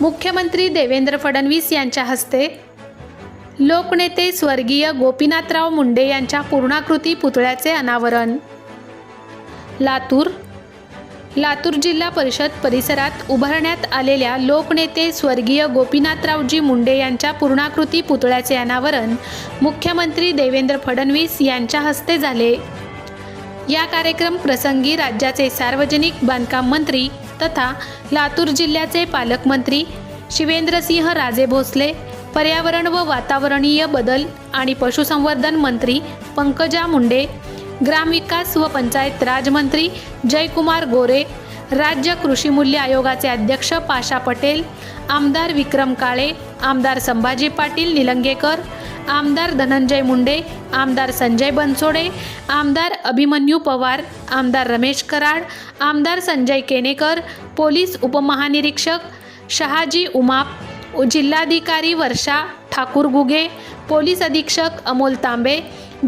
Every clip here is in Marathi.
मुख्यमंत्री देवेंद्र फडणवीस यांच्या हस्ते लोकनेते स्वर्गीय गोपीनाथराव मुंडे यांच्या पूर्णाकृती पुतळ्याचे अनावरण. लातूर लातूर जिल्हा परिषद परिसरात उभारण्यात आलेल्या लोकनेते स्वर्गीय गोपीनाथरावजी मुंडे यांच्या पूर्णाकृती पुतळ्याचे अनावरण मुख्यमंत्री देवेंद्र फडणवीस यांच्या हस्ते झाले. या कार्यक्रम प्रसंगी राज्याचे सार्वजनिक बांधकाम मंत्री तथा लातूर जिल्ह्याचे पालकमंत्री शिवेंद्रसिंह राजे भोसले पर्यावरण व वातावरणीय बदल आणि पशुसंवर्धन मंत्री पंकजा मुंडे ग्रामविकास व पंचायत राजमंत्री जयकुमार गोरे राज्य कृषी मूल्य आयोगाचे अध्यक्ष पाशा पटेल आमदार विक्रम काळे आमदार संभाजी पाटील निलंगेकर आमदार धनंजय मुंडे आमदार संजय बनसोडे आमदार अभिमन्यू पवार आमदार रमेश कराड आमदार संजय केनेकर पोलीस उपमहानिरीक्षक शहाजी उमाप जिल्हाधिकारी वर्षा ठाकूर गुगे पोलीस अधीक्षक अमोल तांबे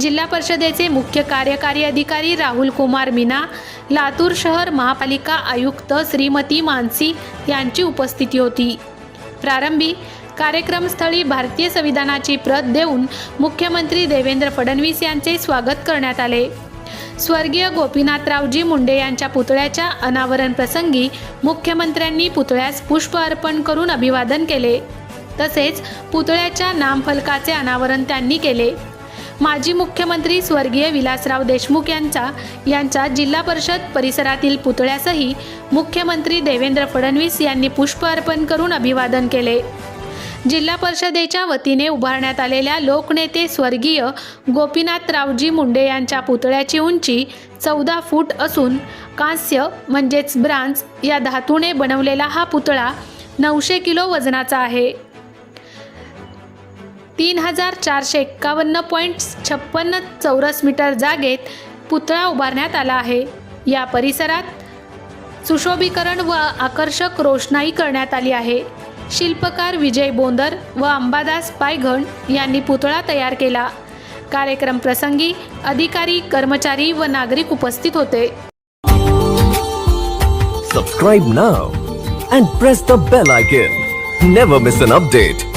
जिल्हा परिषदेचे मुख्य कार्यकारी अधिकारी राहुल कुमार मीना लातूर शहर महापालिका आयुक्त श्रीमती मानसी यांची उपस्थिती होती. प्रारंभी कार्यक्रमस्थळी भारतीय संविधानाची प्रत देऊन मुख्यमंत्री देवेंद्र फडणवीस यांचे स्वागत करण्यात आले. स्वर्गीय गोपीनाथरावजी मुंडे यांच्या पुतळ्याच्या अनावरण प्रसंगी मुख्यमंत्र्यांनी पुतळ्यास पुष्प अर्पण करून अभिवादन केले. तसेच पुतळ्याच्या नामफलकाचे अनावरण त्यांनी केले. माजी मुख्यमंत्री स्वर्गीय विलासराव देशमुख यांचा यांच्या जिल्हा परिषद परिसरातील पुतळ्यासही मुख्यमंत्री देवेंद्र फडणवीस यांनी पुष्प अर्पण करून अभिवादन केले. जिल्हा परिषदेच्या वतीने उभारण्यात आलेल्या लोकनेते स्वर्गीय गोपीनाथरावजी मुंडे यांच्या पुतळ्याची उंची चौदा फूट असून कांस्य म्हणजेच ब्रांज या धातूने बनवलेला हा पुतळा नऊशे किलो वजनाचा आहे. तीन हजार चारशे एक्कावन्न पॉईंट छप्पन्न चौरस मीटर जागेत पुतळा उभारण्यात आला आहे. या परिसरात सुशोभीकरण व आकर्षक रोषणाई करण्यात आली आहे. शिल्पकार विजय बोंदर व अंबादास पायघण यांनी पुतळा तयार केला. कार्यक्रम प्रसंगी अधिकारी कर्मचारी व नागरिक उपस्थित होते. Subscribe now and press the bell icon never miss an update